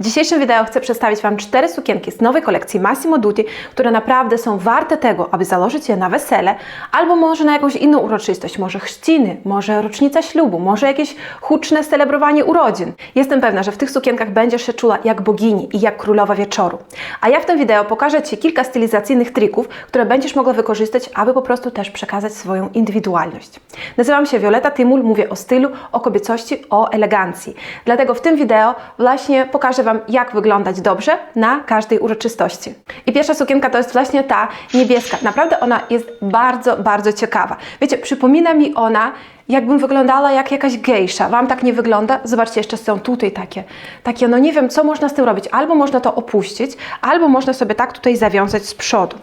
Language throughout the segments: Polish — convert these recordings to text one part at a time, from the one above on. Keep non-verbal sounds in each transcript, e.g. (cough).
W dzisiejszym wideo chcę przedstawić Wam cztery sukienki z nowej kolekcji Massimo Dutti, które naprawdę są warte tego, aby założyć je na wesele, albo może na jakąś inną uroczystość, może chrzciny, może rocznica ślubu, może jakieś huczne celebrowanie urodzin. Jestem pewna, że w tych sukienkach będziesz się czula jak bogini i jak królowa wieczoru. A ja w tym wideo pokażę Ci kilka stylizacyjnych trików, które będziesz mogła wykorzystać, aby po prostu też przekazać swoją indywidualność. Nazywam się Violeta Tymul, mówię o stylu, o kobiecości, o elegancji. Dlatego w tym wideo właśnie pokażę Wam, jak wyglądać dobrze na każdej uroczystości. I pierwsza sukienka to jest właśnie ta niebieska. Naprawdę ona jest bardzo, bardzo ciekawa. Wiecie, przypomina mi ona jakbym wyglądała jak jakaś gejsza. Wam tak nie wygląda? Zobaczcie, jeszcze są tutaj takie, takie, no nie wiem, co można z tym robić. Albo można to opuścić, albo można sobie tak tutaj zawiązać z przodu.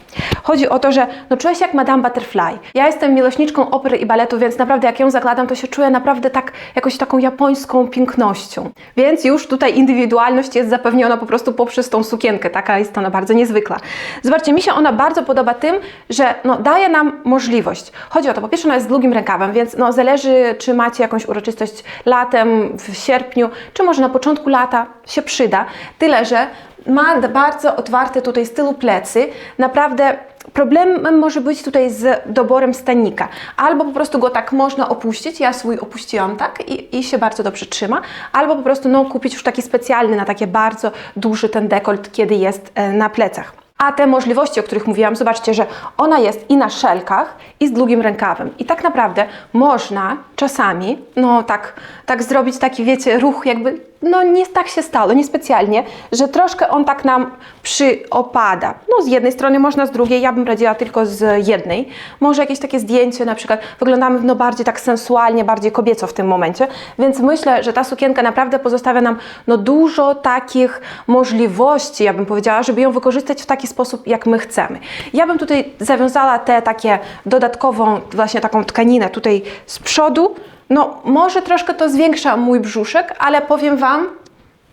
Chodzi o to, że no czuję się jak Madame Butterfly. Ja jestem miłośniczką opery i baletu, więc naprawdę jak ją zakładam, to się czuję naprawdę tak, jakoś taką japońską pięknością. Więc już tutaj indywidualność jest zapewniona po prostu poprzez tą sukienkę. Taka jest ona bardzo niezwykła. Zobaczcie, mi się ona bardzo podoba tym, że no, daje nam możliwość. Chodzi o to, po pierwsze ona jest z długim rękawem, więc no, zależy czy macie jakąś uroczystość latem, w sierpniu, czy może na początku lata się przyda. Tyle, że ma bardzo otwarte tutaj z plecy. Naprawdę problemem może być tutaj z doborem stanika. Albo po prostu go tak można opuścić, ja swój opuściłam tak i, i się bardzo dobrze trzyma, albo po prostu no, kupić już taki specjalny na takie bardzo duży ten dekolt, kiedy jest e, na plecach. A te możliwości, o których mówiłam, zobaczcie, że ona jest i na szelkach, i z długim rękawem. I tak naprawdę można czasami, no tak, tak zrobić taki, wiecie, ruch jakby, no nie tak się stało, niespecjalnie, że troszkę on tak nam przyopada. No z jednej strony można, z drugiej, ja bym radziła tylko z jednej. Może jakieś takie zdjęcie, na przykład wyglądamy no bardziej tak sensualnie, bardziej kobieco w tym momencie, więc myślę, że ta sukienka naprawdę pozostawia nam no dużo takich możliwości, ja bym powiedziała, żeby ją wykorzystać w taki sposób, jak my chcemy. Ja bym tutaj zawiązała te takie dodatkową właśnie taką tkaninę tutaj z przodu, no może troszkę to zwiększa mój brzuszek, ale powiem Wam,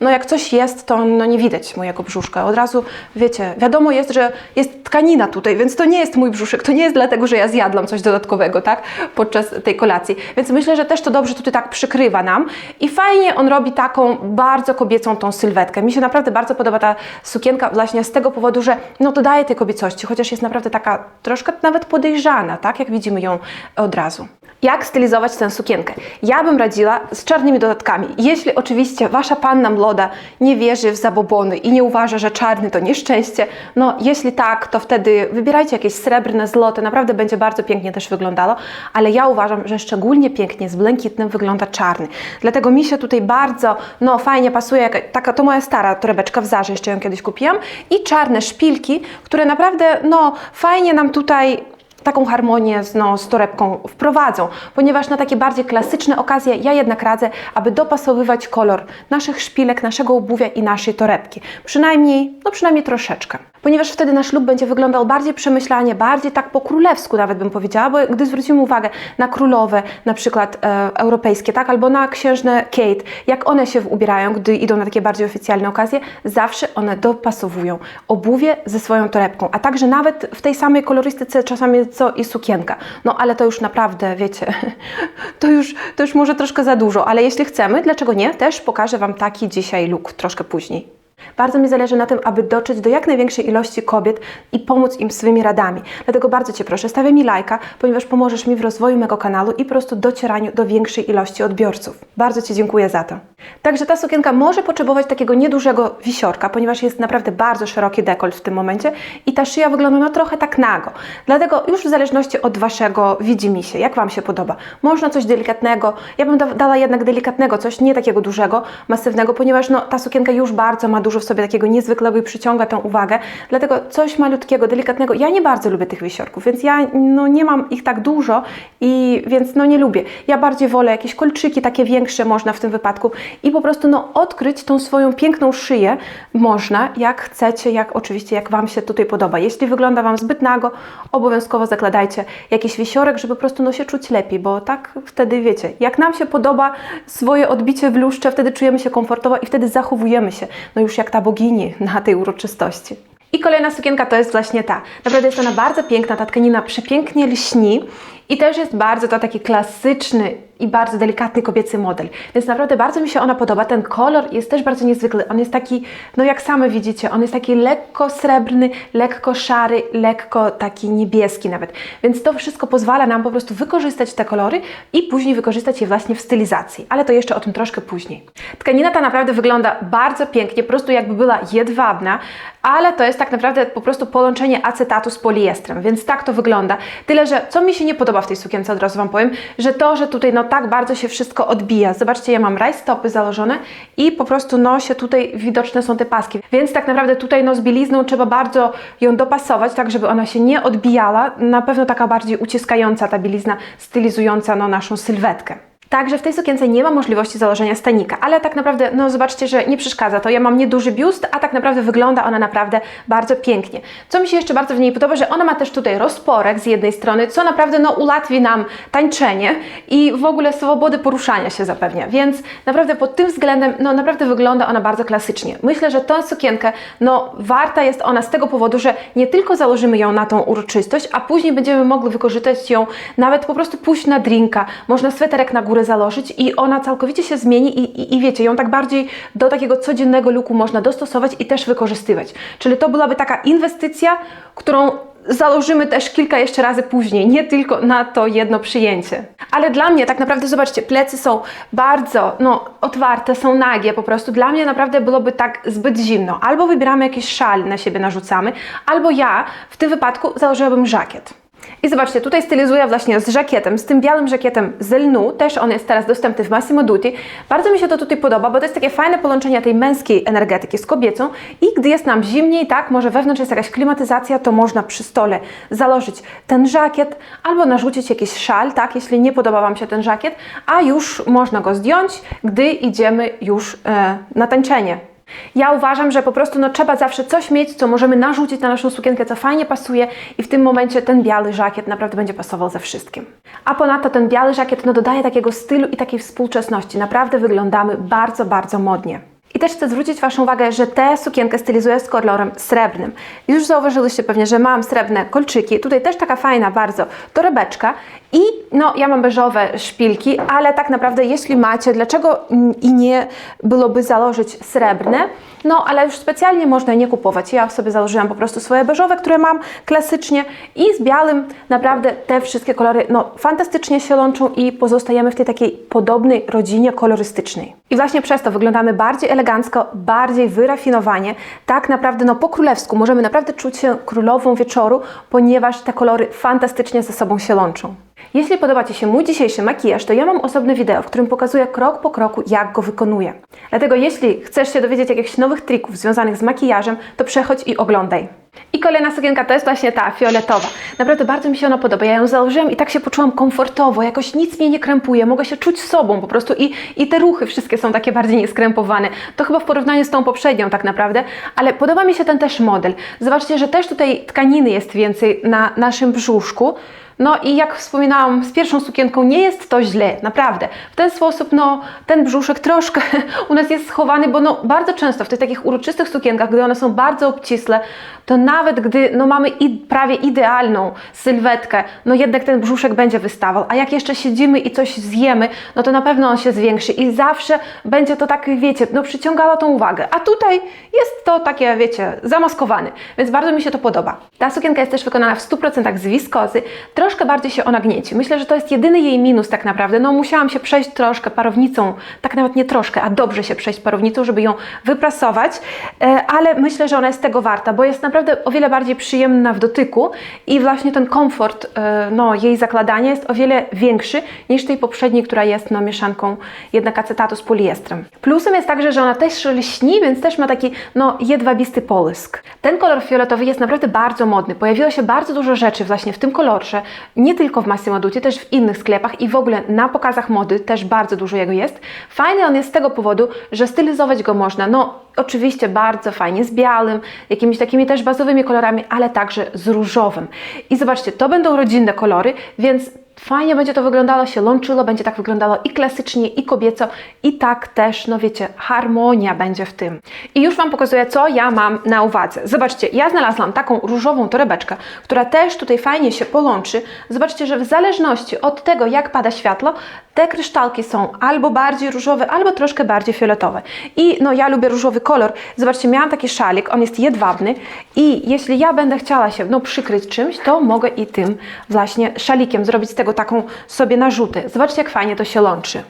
no jak coś jest, to no nie widać mojego brzuszka. Od razu, wiecie, wiadomo jest, że jest tkanina tutaj, więc to nie jest mój brzuszek. To nie jest dlatego, że ja zjadłam coś dodatkowego, tak, podczas tej kolacji. Więc myślę, że też to dobrze tutaj tak przykrywa nam i fajnie on robi taką bardzo kobiecą tą sylwetkę. Mi się naprawdę bardzo podoba ta sukienka właśnie z tego powodu, że no dodaje tej kobiecości, chociaż jest naprawdę taka troszkę nawet podejrzana, tak, jak widzimy ją od razu. Jak stylizować tę sukienkę? Ja bym radziła z czarnymi dodatkami. Jeśli oczywiście wasza panna młoda nie wierzy w zabobony i nie uważa, że czarny to nieszczęście, no jeśli tak, to wtedy wybierajcie jakieś srebrne, złote, naprawdę będzie bardzo pięknie też wyglądało, ale ja uważam, że szczególnie pięknie z błękitnym wygląda czarny. Dlatego mi się tutaj bardzo, no fajnie pasuje, jaka- taka to moja stara torebeczka w Zarze, jeszcze ją kiedyś kupiłam i czarne szpilki, które naprawdę, no fajnie nam tutaj taką harmonię z, no, z torebką wprowadzą, ponieważ na takie bardziej klasyczne okazje ja jednak radzę, aby dopasowywać kolor naszych szpilek, naszego obuwia i naszej torebki. Przynajmniej, no przynajmniej troszeczkę. Ponieważ wtedy nasz ślub będzie wyglądał bardziej przemyślanie, bardziej tak po królewsku nawet bym powiedziała, bo gdy zwrócimy uwagę na królowe, na przykład e, europejskie, tak, albo na księżnę Kate, jak one się ubierają, gdy idą na takie bardziej oficjalne okazje, zawsze one dopasowują obuwie ze swoją torebką, a także nawet w tej samej kolorystyce czasami co i sukienka. No ale to już naprawdę, wiecie, (laughs) to już, to już może troszkę za dużo, ale jeśli chcemy, dlaczego nie, też pokażę Wam taki dzisiaj look troszkę później. Bardzo mi zależy na tym, aby dotrzeć do jak największej ilości kobiet i pomóc im swoimi radami. Dlatego bardzo Cię proszę, stawiaj mi lajka, ponieważ pomożesz mi w rozwoju mego kanału i po prostu docieraniu do większej ilości odbiorców. Bardzo Ci dziękuję za to. Także ta sukienka może potrzebować takiego niedużego wisiorka, ponieważ jest naprawdę bardzo szeroki dekolt w tym momencie i ta szyja wygląda no trochę tak nago. Dlatego już w zależności od Waszego widzimisię, jak Wam się podoba. Można coś delikatnego, ja bym da- dała jednak delikatnego, coś nie takiego dużego, masywnego, ponieważ no, ta sukienka już bardzo ma dużo w sobie takiego niezwykłego i przyciąga tą uwagę. Dlatego coś malutkiego, delikatnego. Ja nie bardzo lubię tych wisiorków, więc ja no, nie mam ich tak dużo i więc no nie lubię. Ja bardziej wolę jakieś kolczyki takie większe można w tym wypadku i po prostu no odkryć tą swoją piękną szyję można, jak chcecie, jak oczywiście jak Wam się tutaj podoba. Jeśli wygląda Wam zbyt nago, obowiązkowo zakładajcie jakiś wisiorek, żeby po prostu no się czuć lepiej, bo tak wtedy wiecie, jak nam się podoba swoje odbicie w lustrze, wtedy czujemy się komfortowo i wtedy zachowujemy się, no już jak ta bogini na tej uroczystości. I kolejna sukienka to jest właśnie ta. Naprawdę jest ona bardzo piękna, ta tkanina przepięknie lśni i też jest bardzo to taki klasyczny i bardzo delikatny kobiecy model. Więc naprawdę bardzo mi się ona podoba. Ten kolor jest też bardzo niezwykły. On jest taki, no jak same widzicie, on jest taki lekko srebrny, lekko szary, lekko taki niebieski nawet. Więc to wszystko pozwala nam po prostu wykorzystać te kolory i później wykorzystać je właśnie w stylizacji. Ale to jeszcze o tym troszkę później. Tkanina ta naprawdę wygląda bardzo pięknie, po prostu jakby była jedwabna, ale to jest tak naprawdę po prostu połączenie acetatu z poliestrem, więc tak to wygląda. Tyle, że co mi się nie podoba w tej sukience, od razu Wam powiem, że to, że tutaj no tak bardzo się wszystko odbija. Zobaczcie, ja mam rajstopy założone i po prostu no się tutaj widoczne są te paski, więc tak naprawdę tutaj no z bielizną trzeba bardzo ją dopasować, tak żeby ona się nie odbijała. Na pewno taka bardziej uciskająca ta bielizna, stylizująca no naszą sylwetkę. Także w tej sukience nie ma możliwości założenia stanika, ale tak naprawdę, no zobaczcie, że nie przeszkadza to. Ja mam nieduży biust, a tak naprawdę wygląda ona naprawdę bardzo pięknie. Co mi się jeszcze bardzo w niej podoba, że ona ma też tutaj rozporek z jednej strony, co naprawdę no ułatwi nam tańczenie i w ogóle swobodę poruszania się zapewnia, więc naprawdę pod tym względem, no naprawdę wygląda ona bardzo klasycznie. Myślę, że tą sukienkę, no warta jest ona z tego powodu, że nie tylko założymy ją na tą uroczystość, a później będziemy mogli wykorzystać ją nawet po prostu pójść na drinka, można sweterek na górę założyć i ona całkowicie się zmieni i, i, i wiecie, ją tak bardziej do takiego codziennego luku można dostosować i też wykorzystywać. Czyli to byłaby taka inwestycja, którą założymy też kilka jeszcze razy później, nie tylko na to jedno przyjęcie. Ale dla mnie tak naprawdę, zobaczcie, plecy są bardzo no, otwarte, są nagie po prostu. Dla mnie naprawdę byłoby tak zbyt zimno. Albo wybieramy jakiś szal na siebie narzucamy, albo ja w tym wypadku założyłabym żakiet. I zobaczcie, tutaj stylizuję właśnie z żakietem, z tym białym żakietem z lnu, też on jest teraz dostępny w Massimo Dutti. Bardzo mi się to tutaj podoba, bo to jest takie fajne połączenie tej męskiej energetyki z kobiecą i gdy jest nam zimniej, tak, może wewnątrz jest jakaś klimatyzacja, to można przy stole założyć ten żakiet albo narzucić jakiś szal, tak, jeśli nie podoba Wam się ten żakiet, a już można go zdjąć, gdy idziemy już e, na tańczenie. Ja uważam, że po prostu no, trzeba zawsze coś mieć, co możemy narzucić na naszą sukienkę, co fajnie pasuje i w tym momencie ten biały żakiet naprawdę będzie pasował ze wszystkim. A ponadto ten biały żakiet no, dodaje takiego stylu i takiej współczesności. Naprawdę wyglądamy bardzo, bardzo modnie. I też chcę zwrócić Waszą uwagę, że tę sukienkę stylizuję z kolorem srebrnym. Już zauważyliście pewnie, że mam srebrne kolczyki. Tutaj też taka fajna bardzo torebeczka. I no, ja mam beżowe szpilki, ale tak naprawdę jeśli macie, dlaczego i nie byłoby założyć srebrne? No, ale już specjalnie można nie kupować. Ja sobie założyłam po prostu swoje beżowe, które mam klasycznie i z białym naprawdę te wszystkie kolory no, fantastycznie się łączą i pozostajemy w tej takiej podobnej rodzinie kolorystycznej. I właśnie przez to wyglądamy bardziej elegancko, bardziej wyrafinowanie. Tak naprawdę no, po królewsku możemy naprawdę czuć się królową wieczoru, ponieważ te kolory fantastycznie ze sobą się łączą. Jeśli podoba Ci się mój dzisiejszy makijaż, to ja mam osobne wideo, w którym pokazuję krok po kroku, jak go wykonuję. Dlatego jeśli chcesz się dowiedzieć jakichś nowych trików związanych z makijażem, to przechodź i oglądaj. I kolejna sukienka to jest właśnie ta fioletowa. Naprawdę bardzo mi się ona podoba. Ja ją założyłam i tak się poczułam komfortowo, jakoś nic mnie nie krępuje, mogę się czuć sobą po prostu i, i te ruchy wszystkie są takie bardziej nieskrępowane. To chyba w porównaniu z tą poprzednią tak naprawdę, ale podoba mi się ten też model. Zobaczcie, że też tutaj tkaniny jest więcej na naszym brzuszku. No i jak wspominałam, z pierwszą sukienką nie jest to źle, naprawdę. W ten sposób, no, ten brzuszek troszkę (laughs) u nas jest schowany, bo no, bardzo często w tych takich uroczystych sukienkach, gdy one są bardzo obcisłe, to nawet gdy no, mamy i, prawie idealną sylwetkę, no jednak ten brzuszek będzie wystawał. A jak jeszcze siedzimy i coś zjemy, no to na pewno on się zwiększy i zawsze będzie to tak, wiecie, no przyciągało tą uwagę. A tutaj jest to takie, wiecie, zamaskowane, więc bardzo mi się to podoba. Ta sukienka jest też wykonana w 100% z wiskozy, troszkę bardziej się ona gnieci. Myślę, że to jest jedyny jej minus tak naprawdę. No musiałam się przejść troszkę parownicą, tak nawet nie troszkę, a dobrze się przejść parownicą, żeby ją wyprasować, e, ale myślę, że ona jest tego warta, bo jest naprawdę o wiele bardziej przyjemna w dotyku i właśnie ten komfort, e, no jej zakładania jest o wiele większy niż tej poprzedniej, która jest no mieszanką jednak acetatu z poliestrem. Plusem jest także, że ona też lśni, więc też ma taki no jedwabisty połysk. Ten kolor fioletowy jest naprawdę bardzo modny. Pojawiło się bardzo dużo rzeczy właśnie w tym kolorze, nie tylko w Massimo też w innych sklepach i w ogóle na pokazach mody też bardzo dużo jego jest. Fajny on jest z tego powodu, że stylizować go można, no oczywiście bardzo fajnie z białym, jakimiś takimi też bazowymi kolorami, ale także z różowym. I zobaczcie, to będą rodzinne kolory, więc fajnie będzie to wyglądało, się łączyło, będzie tak wyglądało i klasycznie, i kobieco, i tak też, no wiecie, harmonia będzie w tym. I już Wam pokazuję, co ja mam na uwadze. Zobaczcie, ja znalazłam taką różową torebeczkę, która też tutaj fajnie się połączy. Zobaczcie, że w zależności od tego, jak pada światło, te kryształki są albo bardziej różowe, albo troszkę bardziej fioletowe. I no ja lubię różowy kolor. Zobaczcie, miałam taki szalik, on jest jedwabny i jeśli ja będę chciała się no, przykryć czymś, to mogę i tym właśnie szalikiem zrobić z tego taką sobie narzutę. Zobaczcie, jak fajnie to się łączy.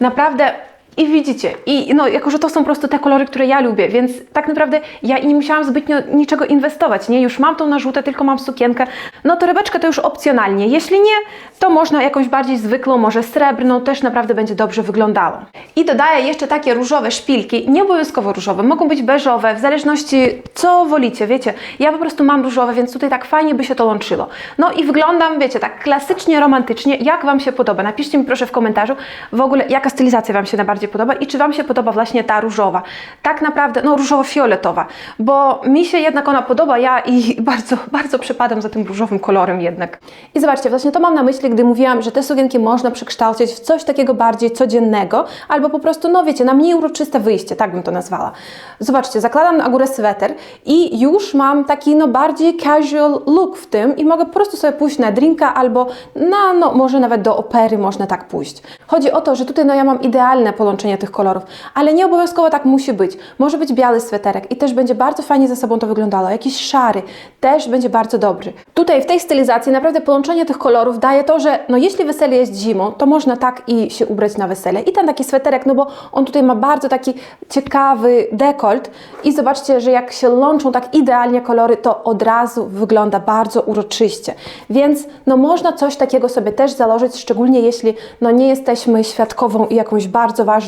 Naprawdę i widzicie, i no, jako że to są po prostu te kolory, które ja lubię, więc tak naprawdę ja nie musiałam zbytnio niczego inwestować, nie? Już mam tą narzutę, tylko mam sukienkę. No torebeczkę to już opcjonalnie. Jeśli nie, to można jakąś bardziej zwykłą, może srebrną, też naprawdę będzie dobrze wyglądało. I dodaję jeszcze takie różowe szpilki, nie obowiązkowo różowe, mogą być beżowe, w zależności co wolicie, wiecie. Ja po prostu mam różowe, więc tutaj tak fajnie by się to łączyło. No i wyglądam, wiecie, tak klasycznie, romantycznie. Jak Wam się podoba? Napiszcie mi proszę w komentarzu w ogóle, jaka stylizacja Wam się najbardziej podoba i czy Wam się podoba właśnie ta różowa. Tak naprawdę, no różowo-fioletowa, bo mi się jednak ona podoba, ja i (laughs) bardzo, bardzo przepadam za tym różowym kolorem jednak. I zobaczcie, właśnie to mam na myśli, gdy mówiłam, że te sukienki można przekształcić w coś takiego bardziej codziennego, albo po prostu, no wiecie, na mniej uroczyste wyjście, tak bym to nazwała. Zobaczcie, zakładam na górę sweter i już mam taki, no bardziej casual look w tym i mogę po prostu sobie pójść na drinka albo na, no może nawet do opery można tak pójść. Chodzi o to, że tutaj no ja mam idealne połączenie tych kolorów, ale nie obowiązkowo tak musi być. Może być biały sweterek i też będzie bardzo fajnie ze sobą to wyglądało. Jakiś szary też będzie bardzo dobry. Tutaj w tej stylizacji naprawdę połączenie tych kolorów daje to, że no jeśli wesele jest zimą, to można tak i się ubrać na wesele. I ten taki sweterek, no bo on tutaj ma bardzo taki ciekawy dekolt i zobaczcie, że jak się łączą tak idealnie kolory, to od razu wygląda bardzo uroczyście. Więc no można coś takiego sobie też założyć, szczególnie jeśli no nie jesteśmy świadkową i jakąś bardzo ważną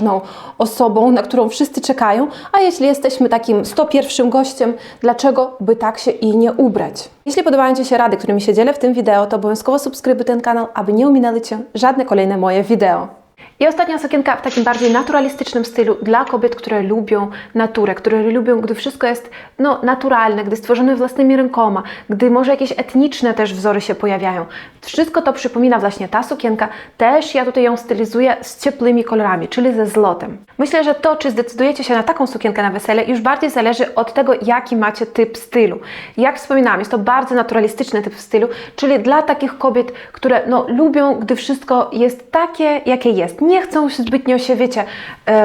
osobą, na którą wszyscy czekają, a jeśli jesteśmy takim 101 gościem, dlaczego by tak się i nie ubrać? Jeśli podobają Ci się rady, którymi się dzielę w tym wideo, to obowiązkowo subskrybuj ten kanał, aby nie ominęły Cię żadne kolejne moje wideo. I ostatnia sukienka w takim bardziej naturalistycznym stylu dla kobiet, które lubią naturę, które lubią, gdy wszystko jest no, naturalne, gdy stworzone własnymi rękoma, gdy może jakieś etniczne też wzory się pojawiają. Wszystko to przypomina właśnie ta sukienka. Też ja tutaj ją stylizuję z ciepłymi kolorami, czyli ze złotem. Myślę, że to, czy zdecydujecie się na taką sukienkę na wesele, już bardziej zależy od tego, jaki macie typ stylu. Jak wspominałam, jest to bardzo naturalistyczny typ stylu, czyli dla takich kobiet, które no, lubią, gdy wszystko jest takie, jakie jest nie chcą zbytnio się, wiecie,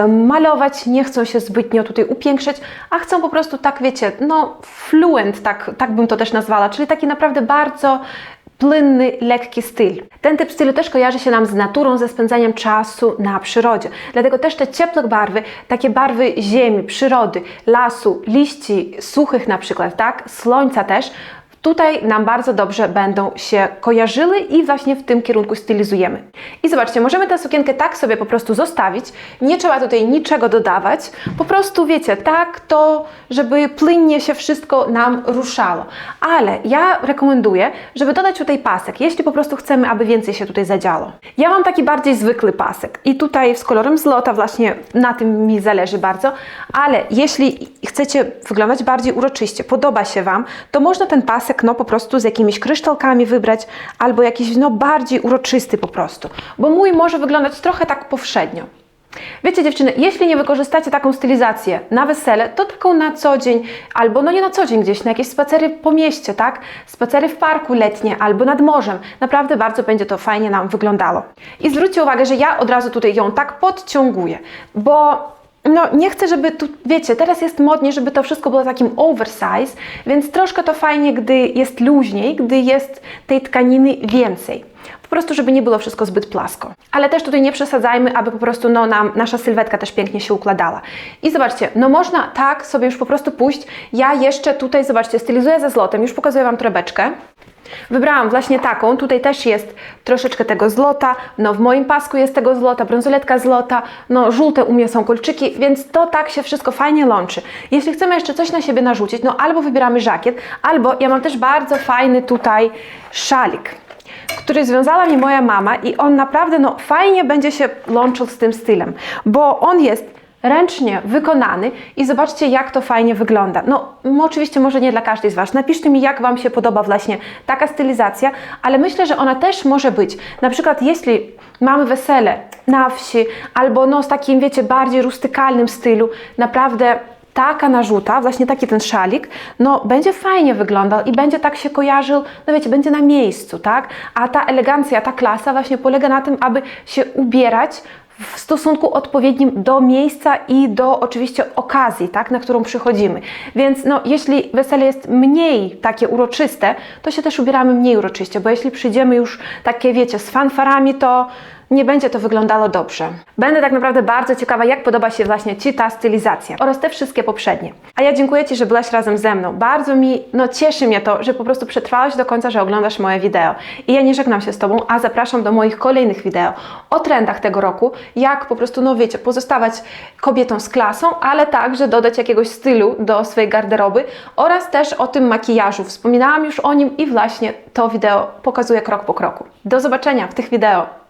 malować, nie chcą się zbytnio tutaj upiększać, a chcą po prostu tak, wiecie, no fluent, tak, tak bym to też nazwała, czyli taki naprawdę bardzo płynny, lekki styl. Ten typ stylu też kojarzy się nam z naturą, ze spędzaniem czasu na przyrodzie. Dlatego też te ciepłe barwy, takie barwy ziemi, przyrody, lasu, liści suchych na przykład, tak, słońca też, tutaj nam bardzo dobrze będą się kojarzyły i właśnie w tym kierunku stylizujemy. I zobaczcie, możemy tę sukienkę tak sobie po prostu zostawić, nie trzeba tutaj niczego dodawać, po prostu wiecie, tak to, żeby płynnie się wszystko nam ruszało. Ale ja rekomenduję, żeby dodać tutaj pasek, jeśli po prostu chcemy, aby więcej się tutaj zadziało. Ja mam taki bardziej zwykły pasek i tutaj z kolorem złota właśnie na tym mi zależy bardzo, ale jeśli chcecie wyglądać bardziej uroczyście, podoba się Wam, to można ten pasek no po prostu z jakimiś kryształkami wybrać, albo jakiś no bardziej uroczysty po prostu, bo mój może wyglądać trochę tak powszednio. Wiecie dziewczyny, jeśli nie wykorzystacie taką stylizację na wesele, to taką na co dzień, albo no nie na co dzień gdzieś, na jakieś spacery po mieście, tak? Spacery w parku letnie, albo nad morzem. Naprawdę bardzo będzie to fajnie nam wyglądało. I zwróćcie uwagę, że ja od razu tutaj ją tak podciąguję, bo no nie chcę, żeby tu, wiecie, teraz jest modnie, żeby to wszystko było takim oversize, więc troszkę to fajnie, gdy jest luźniej, gdy jest tej tkaniny więcej. Po prostu, żeby nie było wszystko zbyt plasko. Ale też tutaj nie przesadzajmy, aby po prostu no, nam, nasza sylwetka też pięknie się układała. I zobaczcie, no można tak sobie już po prostu pójść. Ja jeszcze tutaj, zobaczcie, stylizuję ze złotem, już pokazuję Wam torebeczkę. Wybrałam właśnie taką, tutaj też jest troszeczkę tego złota, no w moim pasku jest tego złota, brązoletka złota, no żółte u mnie są kolczyki, więc to tak się wszystko fajnie łączy. Jeśli chcemy jeszcze coś na siebie narzucić, no albo wybieramy żakiet, albo ja mam też bardzo fajny tutaj szalik który związała mi moja mama i on naprawdę no, fajnie będzie się łączył z tym stylem, bo on jest ręcznie wykonany i zobaczcie, jak to fajnie wygląda. No, oczywiście może nie dla każdej z Was. Napiszcie mi, jak Wam się podoba właśnie taka stylizacja, ale myślę, że ona też może być. Na przykład, jeśli mamy wesele na wsi albo no z takim, wiecie, bardziej rustykalnym stylu, naprawdę taka narzuta, właśnie taki ten szalik, no będzie fajnie wyglądał i będzie tak się kojarzył, no wiecie, będzie na miejscu, tak? A ta elegancja, ta klasa właśnie polega na tym, aby się ubierać w stosunku odpowiednim do miejsca i do oczywiście okazji, tak, na którą przychodzimy. Więc no, jeśli wesele jest mniej takie uroczyste, to się też ubieramy mniej uroczyście, bo jeśli przyjdziemy już takie, wiecie, z fanfarami, to nie będzie to wyglądało dobrze. Będę tak naprawdę bardzo ciekawa, jak podoba się właśnie Ci ta stylizacja oraz te wszystkie poprzednie. A ja dziękuję Ci, że byłaś razem ze mną. Bardzo mi, no cieszy mnie to, że po prostu przetrwałeś do końca, że oglądasz moje wideo. I ja nie żegnam się z Tobą, a zapraszam do moich kolejnych wideo o trendach tego roku, jak po prostu, no wiecie, pozostawać kobietą z klasą, ale także dodać jakiegoś stylu do swojej garderoby oraz też o tym makijażu. Wspominałam już o nim i właśnie to wideo pokazuję krok po kroku. Do zobaczenia w tych wideo.